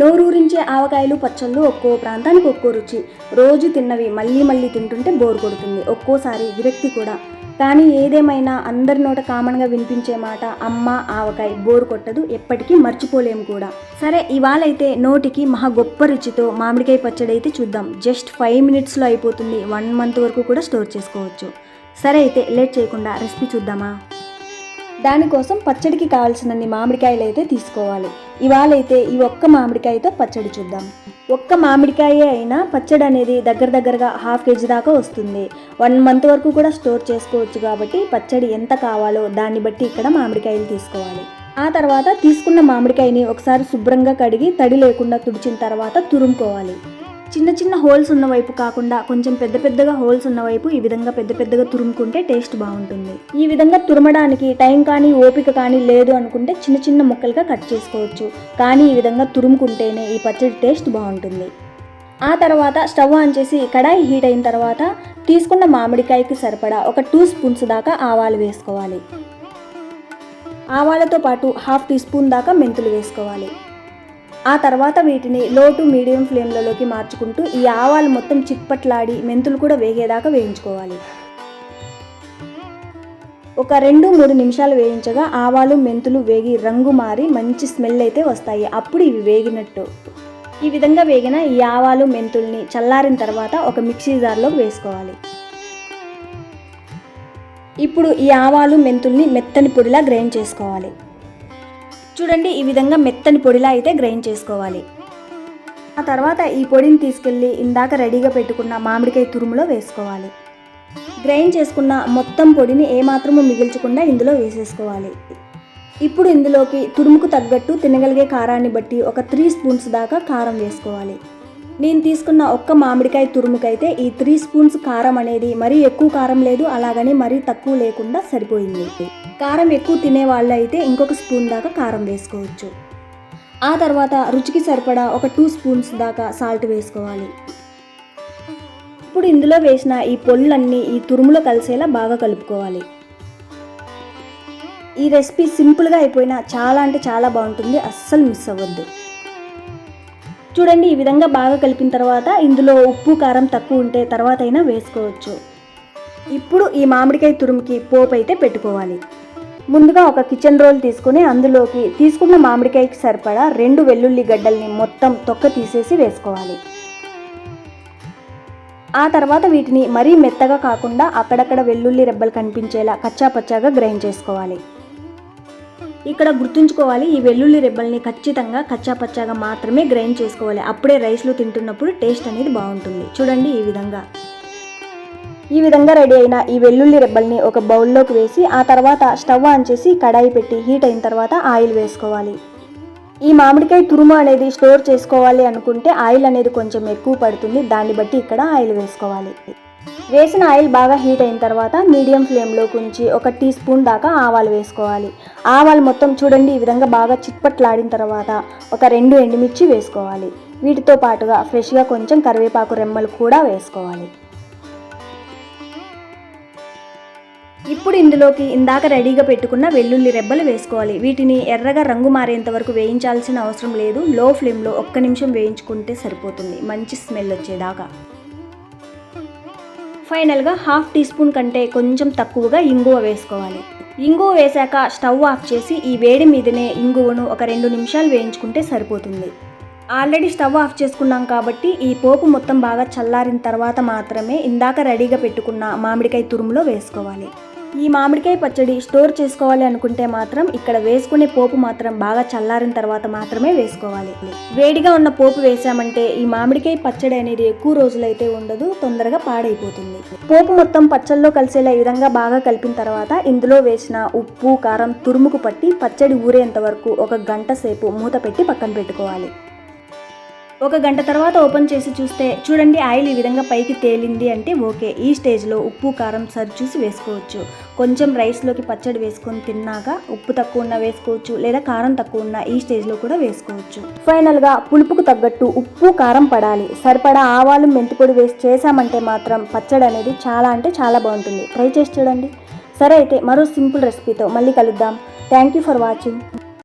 నోరూరించే ఆవకాయలు పచ్చళ్ళు ఒక్కో ప్రాంతానికి ఒక్కో రుచి. రోజు తిన్నవి మళ్ళీ మళ్ళీ తింటుంటే బోర్ కొడుతుంది. ఒక్కోసారి విరక్తి కూడా. కానీ ఏదేమైనా అందరి నోట కామన్గా వినిపించే మాట అమ్మ ఆవకాయ బోర్ కొట్టదు ఎప్పటికీ మర్చిపోలేము కూడా. సరే ఇవాళైతే నోటికి మహా గొప్ప రుచితో మామిడికాయ పచ్చడి అయితే చూద్దాం. జస్ట్ ఫైవ్ మినిట్స్లో అయిపోతుంది. వన్ మంత్ వరకు కూడా స్టోర్ చేసుకోవచ్చు. సరే అయితే లేట్ చేయకుండా రెసిపీ చూద్దామా? దానికోసం పచ్చడికి కావాల్సినన్ని మామిడికాయలు అయితే తీసుకోవాలి. ఇవాళైతే ఈ ఒక్క మామిడికాయతో పచ్చడి చూద్దాం. ఒక్క మామిడికాయే అయినా పచ్చడి అనేది దగ్గర దగ్గరగా హాఫ్ కేజీ దాకా వస్తుంది. వన్ మంత్ వరకు కూడా స్టోర్ చేసుకోవచ్చు కాబట్టి పచ్చడి ఎంత కావాలో దాన్ని బట్టి ఇక్కడ మామిడికాయలు తీసుకోవాలి. ఆ తర్వాత తీసుకున్న మామిడికాయని ఒకసారి శుభ్రంగా కడిగి తడి లేకుండా తుడిచిన తర్వాత తురుముకోవాలి. చిన్న చిన్న హోల్స్ ఉన్న వైపు కాకుండా కొంచెం పెద్ద పెద్దగా హోల్స్ ఉన్న వైపు ఈ విధంగా పెద్ద పెద్దగా తురుముకుంటే టేస్ట్ బాగుంటుంది. ఈ విధంగా తురమడానికి టైం కానీ ఓపిక కానీ లేదు అనుకుంటే చిన్న చిన్న ముక్కలుగా కట్ చేసుకోవచ్చు. కానీ ఈ విధంగా తురుముకుంటేనే ఈ పచ్చడి టేస్ట్ బాగుంటుంది. ఆ తర్వాత స్టవ్ ఆన్ చేసి కడాయి హీట్ అయిన తర్వాత తీసుకున్న మామిడికాయకి సరిపడా ఒక టూ స్పూన్స్ దాకా ఆవాలు వేసుకోవాలి. ఆవాలతో పాటు హాఫ్ టీ స్పూన్ దాకా మెంతులు వేసుకోవాలి. ఆ తర్వాత వీటిని లో టు మీడియం ఫ్లేమ్లలోకి మార్చుకుంటూ ఈ ఆవాలు మొత్తం చిక్పట్లాడి మెంతులు కూడా వేగేదాకా వేయించుకోవాలి. ఒక రెండు మూడు నిమిషాలు వేయించగా ఆవాలు మెంతులు వేగి రంగు మారి మంచి స్మెల్ అయితే వస్తాయి. అప్పుడు ఇవి వేగినట్టు. ఈ విధంగా వేగిన ఈ ఆవాలు మెంతుల్ని చల్లారిన తర్వాత ఒక మిక్సీ జార్లోకి వేసుకోవాలి. ఇప్పుడు ఈ ఆవాలు మెంతుల్ని మెత్తని పొడిలా గ్రైండ్ చేసుకోవాలి. చూడండి ఈ విధంగా మెత్తని పొడిలా అయితే గ్రైండ్ చేసుకోవాలి. ఆ తర్వాత ఈ పొడిని తీసుకెళ్ళి ఇందాక రెడీగా పెట్టుకున్న మామిడికాయ తురుములో వేసుకోవాలి. గ్రైండ్ చేసుకున్న మొత్తం పొడిని ఏమాత్రము మిగిల్చకుండా ఇందులో వేసేసుకోవాలి. ఇప్పుడు ఇందులోకి తురుముకు తగ్గట్టు తినగలిగే కారాన్ని బట్టి ఒక త్రీ స్పూన్స్ దాకా కారం వేసుకోవాలి. నేను తీసుకున్న ఒక్క మామిడికాయ తురుముకైతే ఈ త్రీ స్పూన్స్ కారం అనేది మరీ ఎక్కువ కారం లేదు అలాగని మరీ తక్కువ లేకుండా సరిపోయింది. కారం ఎక్కువ తినే వాళ్ళు అయితే ఇంకొక స్పూన్ దాకా కారం వేసుకోవచ్చు. ఆ తర్వాత రుచికి సరిపడా ఒక టూ స్పూన్స్ దాకా సాల్ట్ వేసుకోవాలి. ఇప్పుడు ఇందులో వేసిన ఈ పొళ్ళన్నీ ఈ తురుములో కలిసేలా బాగా కలుపుకోవాలి. ఈ రెసిపీ సింపుల్గా అయిపోయినా చాలా అంటే చాలా బాగుంటుంది అస్సలు మిస్ అవ్వద్దు. చూడండి ఈ విధంగా బాగా కలిపిన తర్వాత ఇందులో ఉప్పు కారం తక్కువ ఉంటే తర్వాత అయినా వేసుకోవచ్చు. ఇప్పుడు ఈ మామిడికాయ తురుముకి పోపు అయితే పెట్టుకోవాలి. ముందుగా ఒక కిచెన్ రోల్ తీసుకుని అందులోకి తీసుకున్న మామిడికాయకి సరిపడా రెండు వెల్లుల్లి గడ్డల్ని మొత్తం తొక్క తీసేసి వేసుకోవాలి. ఆ తర్వాత వీటిని మరీ మెత్తగా కాకుండా అక్కడక్కడ వెల్లుల్లి రెబ్బలు కనిపించేలా కచ్చాపచ్చాగా గ్రైండ్ చేసుకోవాలి. ఇక్కడ గుర్తుంచుకోవాలి ఈ వెల్లుల్లి రెబ్బల్ని ఖచ్చితంగా కచ్చా పచ్చాగా మాత్రమే గ్రైండ్ చేసుకోవాలి. అప్పుడే రైస్లో తింటున్నప్పుడు టేస్ట్ అనేది బాగుంటుంది. చూడండి ఈ విధంగా. ఈ విధంగా రెడీ అయిన ఈ వెల్లుల్లి రెబ్బల్ని ఒక బౌల్లోకి వేసి ఆ తర్వాత స్టవ్ ఆన్ చేసి కడాయి పెట్టి హీట్ అయిన తర్వాత ఆయిల్ వేసుకోవాలి. ఈ మామిడికాయ తురుము అనేది స్టోర్ చేసుకోవాలి అనుకుంటే ఆయిల్ అనేది కొంచెం ఎక్కువ పడుతుంది. దాన్ని బట్టి ఇక్కడ ఆయిల్ వేసుకోవాలి. వేసిన ఆయిల్ బాగా హీట్ అయిన తర్వాత మీడియం ఫ్లేమ్లోకి ఉంచి ఒక టీ స్పూన్ దాకా ఆవాలు వేసుకోవాలి. ఆవాలు మొత్తం చూడండి ఈ విధంగా బాగా చిట్పట్లాడిన తర్వాత ఒక రెండు ఎండుమిర్చి వేసుకోవాలి. వీటితో పాటుగా ఫ్రెష్గా కొంచెం కరివేపాకు రెమ్మలు కూడా వేసుకోవాలి. ఇప్పుడు ఇందులోకి ఇందాక రెడీగా పెట్టుకున్న వెల్లుల్లి రెబ్బలు వేసుకోవాలి. వీటిని ఎర్రగా రంగు మారేంత వరకు వేయించాల్సిన అవసరం లేదు. లో ఫ్లేమ్లో ఒక్క నిమిషం వేయించుకుంటే సరిపోతుంది. మంచి స్మెల్ వచ్చేదాకా. ఫైనల్గా హాఫ్ టీ స్పూన్ కంటే కొంచెం తక్కువగా ఇంగువ వేసుకోవాలి. ఇంగువ వేశాక స్టవ్ ఆఫ్ చేసి ఈ వేడి మీదనే ఇంగువను ఒక రెండు నిమిషాలు వేయించుకుంటే సరిపోతుంది. ఆల్రెడీ స్టవ్ ఆఫ్ చేసుకున్నాం కాబట్టి ఈ పోపు మొత్తం బాగా చల్లారిన తర్వాత మాత్రమే ఇందాక రెడీగా పెట్టుకున్న మామిడికాయ తురుములో వేసుకోవాలి. ఈ మామిడికాయ పచ్చడి స్టోర్ చేసుకోవాలి అనుకుంటే మాత్రం ఇక్కడ వేసుకునే పోపు మాత్రం బాగా చల్లారిన తర్వాత మాత్రమే వేసుకోవాలి. వేడిగా ఉన్న పోపు వేసామంటే ఈ మామిడికాయ పచ్చడి అనేది ఎక్కువ రోజులైతే ఉండదు తొందరగా పాడైపోతుంది. పోపు మొత్తం పచ్చళ్ళలో కలిసేలా ఈ విధంగా బాగా కలిపిన తర్వాత ఇందులో వేసిన ఉప్పు కారం తురుముకు పట్టి పచ్చడి ఊరేంత వరకు ఒక గంట సేపు మూత పెట్టి పక్కన పెట్టుకోవాలి. ఒక గంట తర్వాత ఓపెన్ చేసి చూస్తే చూడండి ఆయిల్ ఈ విధంగా పైకి తేలింది అంటే ఓకే ఈ స్టేజ్లో ఉప్పు కారం సరి చూసి వేసుకోవచ్చు. కొంచెం రైస్లోకి పచ్చడి వేసుకొని తిన్నాక ఉప్పు తక్కువ ఉన్న వేసుకోవచ్చు లేదా కారం తక్కువ ఉన్న ఈ స్టేజ్లో కూడా వేసుకోవచ్చు. ఫైనల్గా పులుపుకు తగ్గట్టు ఉప్పు కారం పడాలి. సరిపడా ఆవాలు మెంతిపొడి వేసి చేసామంటే మాత్రం పచ్చడి అనేది చాలా అంటే చాలా బాగుంటుంది. ట్రై చేసి చూడండి. సరే అయితే మరో సింపుల్ రెసిపీతో మళ్ళీ కలుద్దాం. Thank you for watching.